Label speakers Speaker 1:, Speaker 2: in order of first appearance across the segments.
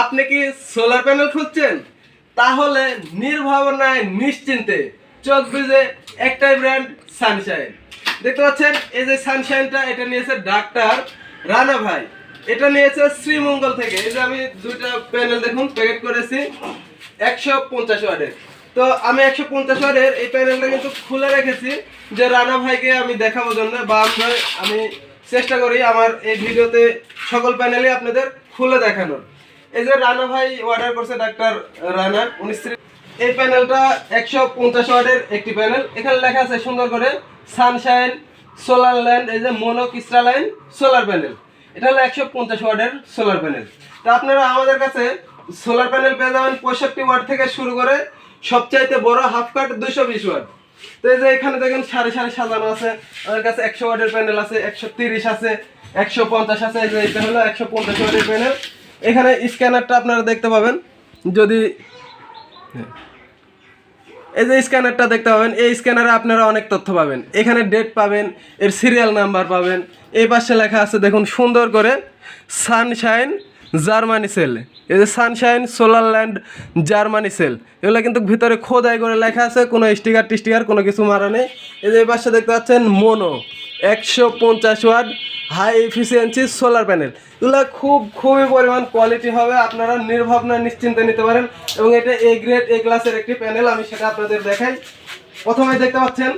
Speaker 1: আপনি কি solar panel খুঁজছেন? তাহলে নির্ভাবনায় নিশ্চিন্তে চোখ বুঝে একটাই ব্র্যান্ড সানশাইন দেখতে পাচ্ছেন, এই যে সানশাইনটা এটা নিয়েছে ডাক্তার রানা ভাই। এটা নিয়েছে শ্রীমঙ্গল থেকে। এই যে আমি দুইটা প্যানেল দেখুন প্যাকেট করেছি, একশো পঞ্চাশ ওয়ার্ডের। তো আমি একশো পঞ্চাশ ওয়ার্ডের এই প্যানেলটা কিন্তু খুলে রেখেছি যে রানা ভাইকে আমি দেখাবো জন্য বা আমি চেষ্টা করি আমার এই ভিডিওতে সকল প্যানেলই আপনাদের খুলে দেখানোর। এই যে রানা ভাই অর্ডার করছে ডাক্তার রানা, উনি শ্রী- এই প্যানেলটা একশো পঞ্চাশ ওয়ার্ডের একটি প্যানেল এখানে লেখা আছে সুন্দর করে সানশাইন সোলার ল্যান্ড এই যে মোনো ক্রিস্টালাইন সোলার প্যানেল এটা হলো একশো পঞ্চাশ ওয়ার্ডের সোলার প্যানেল তো আপনারা আমাদের কাছে সোলার প্যানেল পেয়ে যাবেন পঁয়ষট্টি ওয়ার্ড থেকে শুরু করে সবচাইতে বড় হাফ কাট দুশো বিশ ওয়ার্ড তো এই যে এখানে দেখেন সারি সারি সাজানো আছে। আমাদের কাছে একশো ওয়ার্ডের প্যানেল আছে, একশো তিরিশ আছে, একশো পঞ্চাশ আছে। এই যে এটা হলো একশো পঞ্চাশ ওয়ার্ডের প্যানেল এখানে স্ক্যানারটা আপনারা দেখতে পাবেন। যদি এই যে স্ক্যানারটা দেখতে পাবেন, এই স্ক্যানারে আপনারা অনেক তথ্য পাবেন। এখানে ডেট পাবেন, এর সিরিয়াল নাম্বার পাবেন। এই পাশে লেখা আছে, দেখুন, সুন্দর করে সানশাইন জার্মানি সেল এই যে Sunshine Solar Land Germany cell এগুলো কিন্তু ভিতরে খোদাই করে লেখা আছে, কোনো স্টিকার টিস্টিকার, কোনো কিছু মারা নেই। এই যে এই পাশে দেখতে পাচ্ছেন মোনো একশো পঞ্চাশ watt high efficiency solar panel এগুলো খুব, খুবই পরিমাণ কোয়ালিটি হবে, আপনারা নির্ভাবনা, নিশ্চিন্তে নিতে পারেন। এবং এটা এ গ্রেড এ ক্লাসের একটি প্যানেল আমি সেটা আপনাদের দেখাই। প্রথমে দেখতে পাচ্ছেন,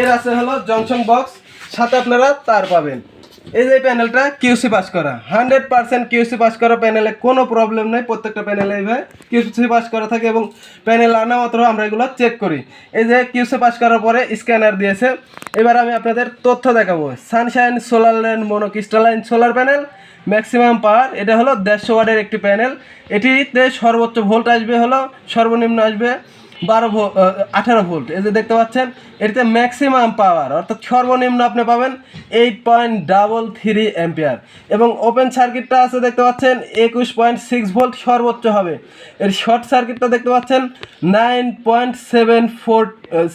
Speaker 1: এর আছে হলো জংশন বক্স সাথে আপনারা তার পাবেন। এই যে প্যানেলটা কিউসি পাস করা। হান্ড্রেড পার্সেন্ট কিউসি পাস করা প্যানেলে কোনো প্রবলেম নেই, প্রত্যেকটা প্যানেলে এইভাবে কিউসি পাস করা থাকে এবং প্যানেল আনা মাত্র আমরা এগুলো চেক করি। এই যে কিউসি পাস করার পরে স্ক্যানার দিয়েছে। এবার আমি আপনাদের তথ্য দেখাবো। Sunshine Solar Land monocrystalline solar panel maximum power এটা হলো দেড়শো ওয়ার্ডের একটি প্যানেল এটিতে সর্বোচ্চ ভোল্ট আসবে, হলো সর্বনিম্ন আসবে বারো আঠারো ভোল্ট। এই যে দেখতে পাচ্ছেন, এটিতে ম্যাক্সিমাম পাওয়ার অর্থাৎ সর্বনিম্ন আপনি পাবেন eight point double three ampere এবং ওপেন সার্কিটটা আছে দেখতে পাচ্ছেন, একুশ পয়েন্ট সিক্স ভোল্ট সর্বোচ্চ হবে। এর শর্ট সার্কিটটা দেখতে পাচ্ছেন nine point seven four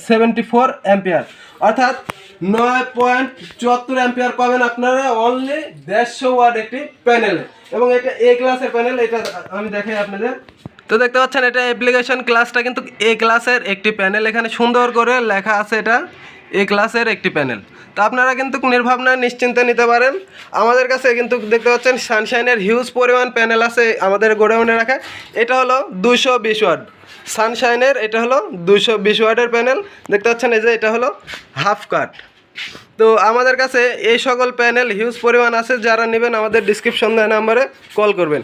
Speaker 1: seventy four ampere অর্থাৎ নয় পয়েন্ট চুয়াত্তর অ্যাম্পিয়ার পাবেন আপনারা অনলি দেড়শো ওয়াট একটি প্যানেলে এবং এটা এ ক্লাসের প্যানেল এটা আমি দেখাই আপনাদের। তো দেখতে পাচ্ছেন, এটা অ্যাপ্লিকেশন ক্লাসটা কিন্তু এ ক্লাসের একটি প্যানেল এখানে সুন্দর করে লেখা আছে এটা এ ক্লাসের একটি প্যানেল তো আপনারা কিন্তু নির্ভাবনা নিশ্চিন্তে নিতে পারেন। আমাদের কাছে কিন্তু দেখতে পাচ্ছেন সানশাইনের হিউজ পরিমাণ প্যানেল আছে আমাদের গোডাউনে রাখা। এটা হলো দুশো বিশ ওয়াট সানশাইনের এটা হলো দুশো বিশ ওয়াটের প্যানেল দেখতে পাচ্ছেন, এই যে এটা হলো হাফ কাট তো আমাদের কাছে এই সকল প্যানেল হিউজ পরিমাণ আছে, যারা নেবেন আমাদের ডিসক্রিপশন দেওয়া নাম্বারে কল করবেন।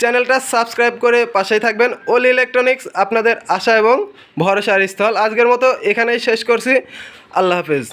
Speaker 1: চ্যানেলটা সাবস্ক্রাইব করে পাশেই থাকবেন। ওল ইলেকট্রনিক্স আপনাদের আশা এবং ভরসার স্থল। আজকের মতো এখানেই শেষ করছি। আল্লাহ হাফেজ।